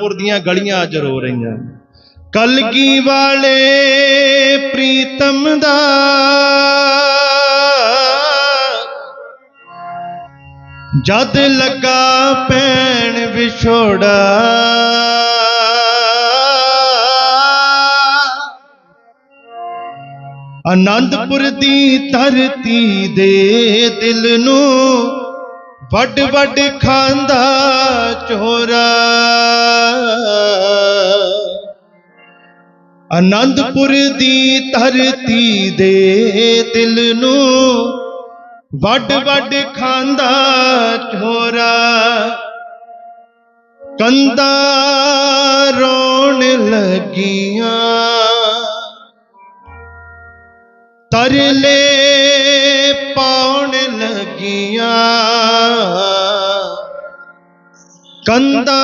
ਪੁਰ ਦੀਆਂ ਗਲੀਆਂ ਅੱਜ ਰੋ ਰਹੀਆਂ। ਕਲਗੀ ਵਾਲੇ ਪ੍ਰੀਤਮ ਦਾ? ਜਦ ਲੱਗਾ ਪੈਣ ਵਿਛੋੜਾ। ਆਨੰਦਪੁਰ ਦੀ ਧਰਤੀ ਦੇ ਦਿਲ ਨੂੰ ਵੱਡ ਵੱਡ ਖਾਂਦਾ ਚੋਰਾ। ਆਨੰਦਪੁਰ ਦੀ ਧਰਤੀ ਦੇ ਦਿਲ ਨੂੰ ਵੱਡ ਵੱਡ ਖਾਂਦਾ ਚੋਰਾ। ਕੰਦਾ ਰੋਣ ਲੱਗੀਆਂ। ਤਰਲੇ ਪਾਉਣ ਲੱਗੀਆਂ। ਕੰਦਾ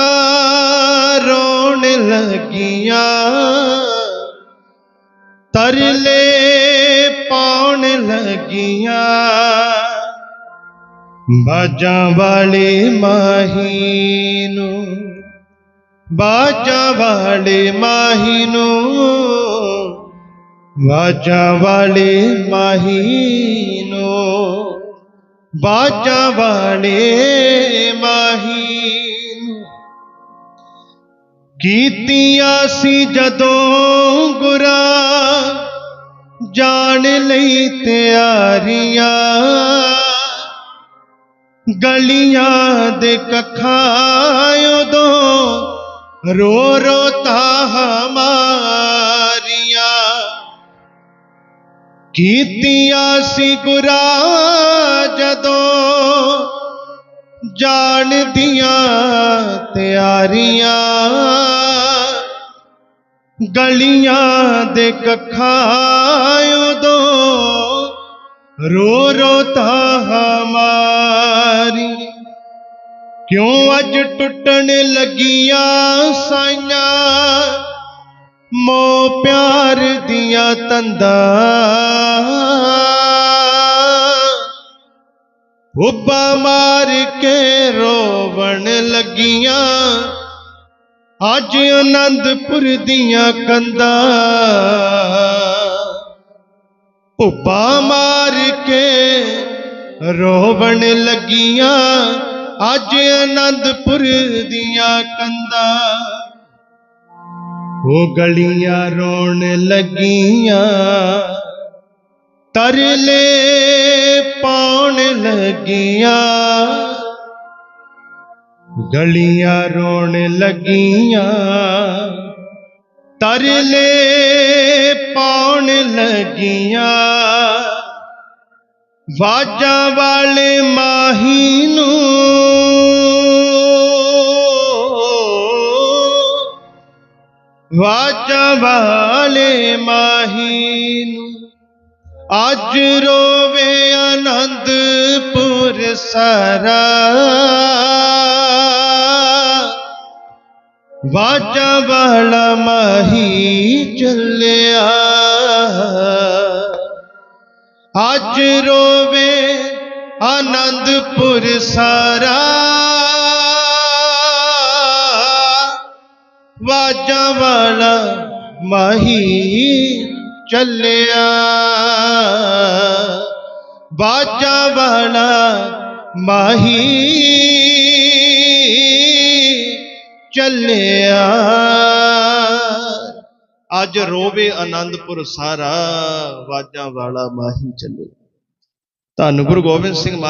ਰੋਣ ਲੱਗੀਆਂ, ਤਰਲੇ ਪਾਉਣ ਲੱਗੀਆਂ। ਬਾਜਾਂ ਵਾਲੇ ਮਾਹੀ ਨੂੰ ਬਾਜਾਂ ਵਾਲੇ ਮਾਹੀ ਨੂੰ ਵਾਜਾਂ ਵਾਲੇ ਮਾਹੀ ਨੂੰ ਬਾਜਾਂ ਵਾਲੇ ਕੀਤੀਆਂ ਸੀ ਜਦੋਂ ਗੁਰਾ, ਜਾਣ ਲਈ ਤਿਆਰੀਆਂ। ਗਲੀਆਂ ਦੇ ਕੱਖਾਂ ਉਦੋਂ ਰੋ ਰੋ ਤਾ ਮਾਰੀਆਂ। ਕੀਤੀਆਂ ਸੀ ਗੁਰਾ ਜਦੋਂ ਜਾਣ ਦੀਆਂ ਤਿਆਰੀਆਂ, ਗਲੀਆਂ ਦੇ ਕੱਖਾਂ ਉਦੋਂ ਰੋ ਰੋ ਤਾ ਹਮਾਰੀ ਕਿਉਂ ਅੱਜ ਟੁੱਟਣ ਲੱਗੀਆਂ ਸਾਈਆਂ ਮੋ ਪਿਆਰ ਦੀਆਂ ਤੰਦਾਂ ਉੱਬਾ ਮਾਰ ਕੇ ਰੋਵਣ ਲੱਗੀਆਂ। ਅੱਜ ਆਨੰਦਪੁਰ ਦੀਆਂ ਕੰਧਾਂ। ਉੱਬਾ ਮਾਰ ਕੇ ਰੋਵਣ ਲੱਗੀਆਂ। ਅੱਜ ਆਨੰਦਪੁਰ ਦੀਆਂ ਕੰਧਾਂ। ਉਹ ਗਲੀਆਂ ਰੋਣ ਲੱਗੀਆਂ। ਤਰਲੇ ਪਾਉਣ ਲੱਗੀਆਂ ਗਲੀਆਂ ਰੋਣ ਲੱਗੀਆਂ ਤਰਲੇ ਪਾਉਣ ਲੱਗੀਆਂ ਵਾਜਾਂ ਵਾਲੇ ਮਾਹੀ ਨੂੰ ਵਾਜਾਂ ਵਾਲੇ ਮਾਹੀ ਨੂੰ ਅੱਜ ਰੋਵੇ ਆਨੰਦਪੁਰ ਸਾਰਾ ਵਾਜਾਂ ਵਾਲਾ ਮਾਹੀ ਚੱਲਿਆ। ਅੱਜ ਰੋਵੇ ਆਨੰਦਪੁਰ ਸਾਰਾ ਵਾਜਾਂ ਵਾਲਾ ਮਾਹੀ ਚੱਲਿਆ। ਬਾਜਾਂ ਵਾਲਾ ਮਾਹੀ ਚੱਲਿਆ। ਅੱਜ ਰੋਵੇ ਆਨੰਦਪੁਰ ਸਾਰਾ ਵਾਜਾਂ ਵਾਲਾ ਮਾਹੀ ਚੱਲੇ। ਧੰਨ ਗੁਰੂ ਗੋਬਿੰਦ ਸਿੰਘ ਮਹਾਰਾਜ।